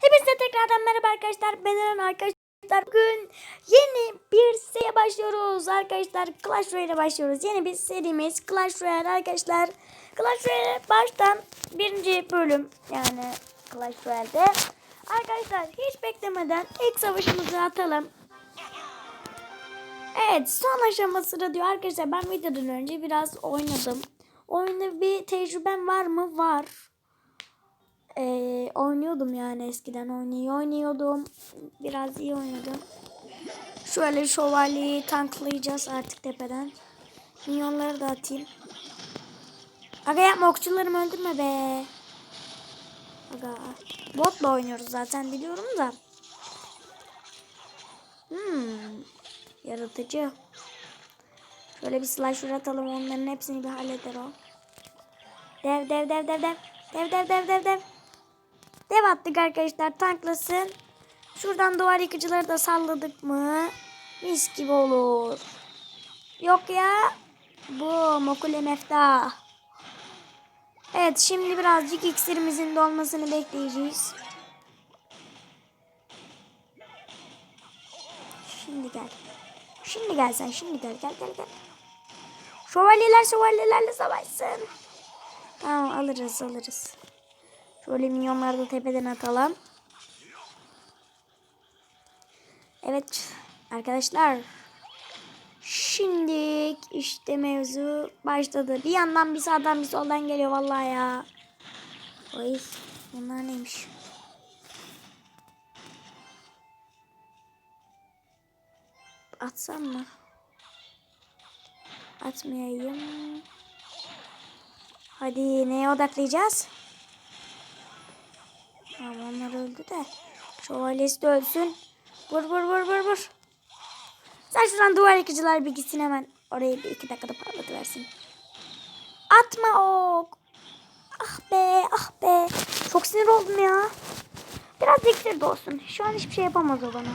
Hepinize tekrardan merhaba arkadaşlar. Ben Eren arkadaşlar. Bugün yeni bir seriye başlıyoruz arkadaşlar. Clash Royale'e başlıyoruz. Yeni bir serimiz Clash Royale arkadaşlar. Clash Royale baştan birinci bölüm yani Clash Royale'de. Arkadaşlar hiç beklemeden ilk savaşımızı atalım. Evet son aşamasını diyor arkadaşlar ben videodan önce biraz oynadım. Oyunda bir tecrübem var mı? Var. Ee, oynuyordum yani eskiden oynuyor oynuyordum. Biraz iyi oynadım. Şöyle şövalyeyi tanklayacağız artık tepeden. Minyonları da atayım. Aga yapma okçularımı öldürme be. Aga botla oynuyoruz zaten biliyorum da. Hmm, yaratıcı. Şöyle bir slasher atalım onların hepsini bir halleder o. Dev dev dev dev dev. Dev dev dev dev dev. Dev attık arkadaşlar tanklasın. Şuradan duvar yıkıcıları da salladık mı? Mis gibi olur. Yok ya. Bu mokule mefta. Evet şimdi birazcık iksirimizin dolmasını bekleyeceğiz. Şimdi gel. Şimdi gel sen şimdi gel gel gel gel. Şövalyeler şövalyelerle savaşsın. Tamam alırız alırız. Şöyle minyonları da tepeden atalım. Evet arkadaşlar. Şimdi işte mevzu başladı. Bir yandan bir sağdan bir soldan geliyor vallahi ya. Oy bunlar neymiş? Atsam mı? Atmayayım. Hadi neye odaklayacağız? Tamam onlar öldü de. Şövalyesi de ölsün. Vur vur vur vur vur. Sen şuradan duvar yıkıcılar bir gitsin hemen. Orayı bir iki dakikada patlatıversin. Atma ok. Ah be ah be. Çok sinir oldum ya. Biraz iksir de olsun. Şu an hiçbir şey yapamaz o bana.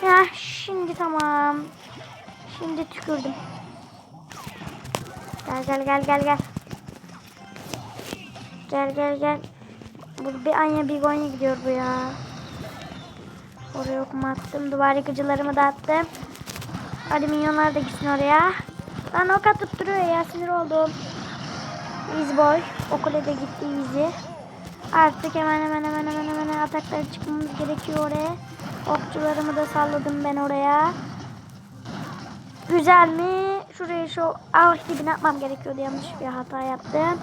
Heh, şimdi tamam. Şimdi tükürdüm. Gel gel gel gel gel. Gel gel gel. Bu bir anya bir gonya gidiyor bu ya. Oraya okuma attım. Duvar yıkıcılarımı da attım. Hadi minyonlar da gitsin oraya. Lan ok atıp duruyor ya sinir oldum. Easy boy. Okula da gitti easy. Artık hemen hemen hemen hemen hemen ataklara çıkmamız gerekiyor oraya. Okçularımı da salladım ben oraya. Güzel mi? Şuraya şu ah dibine atmam gerekiyordu. Yanlış bir hata yaptım.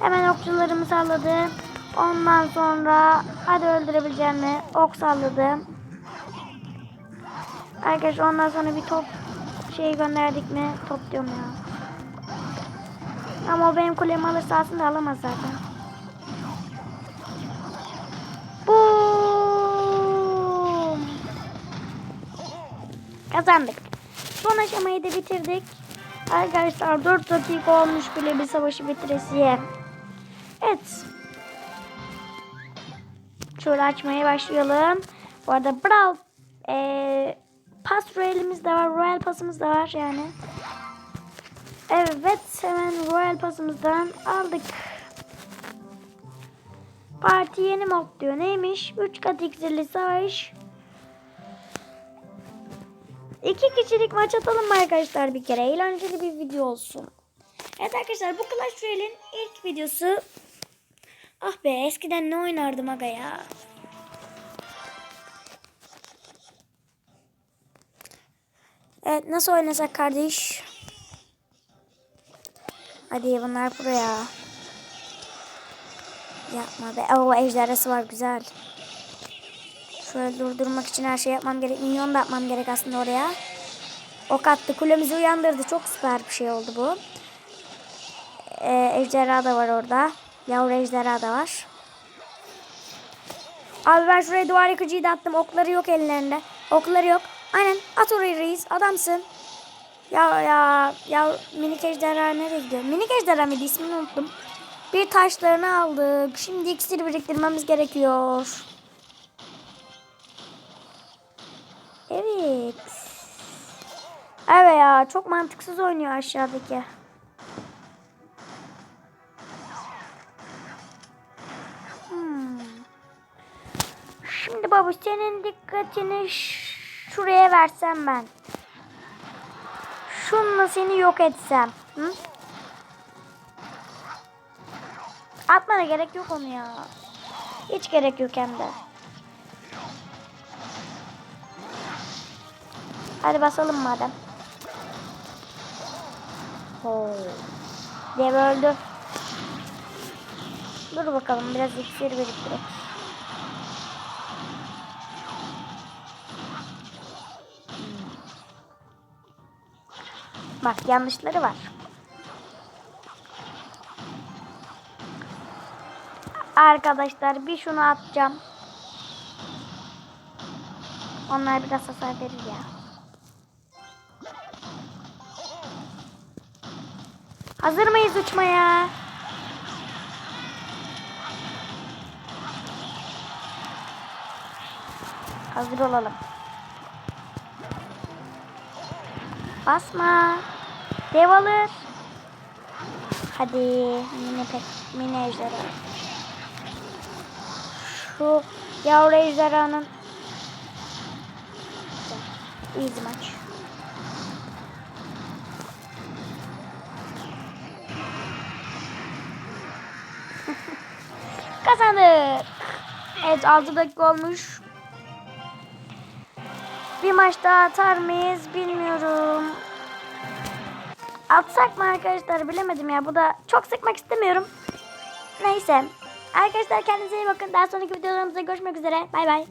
Hemen okçularımı salladım. Ondan sonra hadi öldürebileceğim mi? Ok salladım. Arkadaşlar ondan sonra bir top şey gönderdik mi? Top diyorum ya. Ama o benim kulemi alırsa aslında alamaz zaten. Boom! Kazandık. Son aşamayı da bitirdik. Arkadaşlar 4 dakika olmuş bile bir savaşı bitiresiye. Evet. Şöyle açmaya başlayalım. Bu arada Brawl ee, Pass Royale'imiz de var. Royal Pass'ımız da var yani. Evet hemen Royal Pass'ımızdan aldık. Parti yeni mod diyor. Neymiş? 3 kat iksirli savaş. İki kişilik maç atalım arkadaşlar bir kere? Eğlenceli bir video olsun. Evet arkadaşlar bu Clash Royale'in ilk videosu. Ah be eskiden ne oynardım aga ya. Evet nasıl oynasak kardeş? Hadi bunlar buraya. Yapma be. Oo ejderhası var güzel. Şöyle durdurmak için her şey yapmam gerek. Minyon da atmam gerek aslında oraya. Ok attı. Kulemizi uyandırdı. Çok süper bir şey oldu bu. Ee, ejderha da var orada. Yavru ejderha da var. Abi ben şuraya duvar yıkıcıyı da attım. Okları yok ellerinde. Okları yok. Aynen. At orayı reis. Adamsın. Ya ya ya minik ejderha nereye gidiyor? Minik ejderha mıydı? İsmini unuttum. Bir taşlarını aldık. Şimdi iksir biriktirmemiz gerekiyor. Evet. Evet ya çok mantıksız oynuyor aşağıdaki. Baba senin dikkatini şuraya versem ben. Şunla seni yok etsem. Hı? Atmana gerek yok onu ya. Hiç gerek yok hem de. Hadi basalım madem. Oo. Dev öldü. Dur bakalım biraz iksir biriktirek. Bak yanlışları var. Arkadaşlar bir şunu atacağım. Onlar biraz hasar verir ya. Hazır mıyız uçmaya? Hazır olalım. Basma. Dev alır. Hadi mini pek mini ejderha. Şu yavru ejderhanın Easy maç. Kazandık. Evet 6 dakika olmuş. Bir maç daha atar mıyız bilmiyorum. Atsak mı arkadaşlar bilemedim ya. Bu da çok sıkmak istemiyorum. Neyse. Arkadaşlar kendinize iyi bakın. Daha sonraki videolarımızda görüşmek üzere. Bay bay.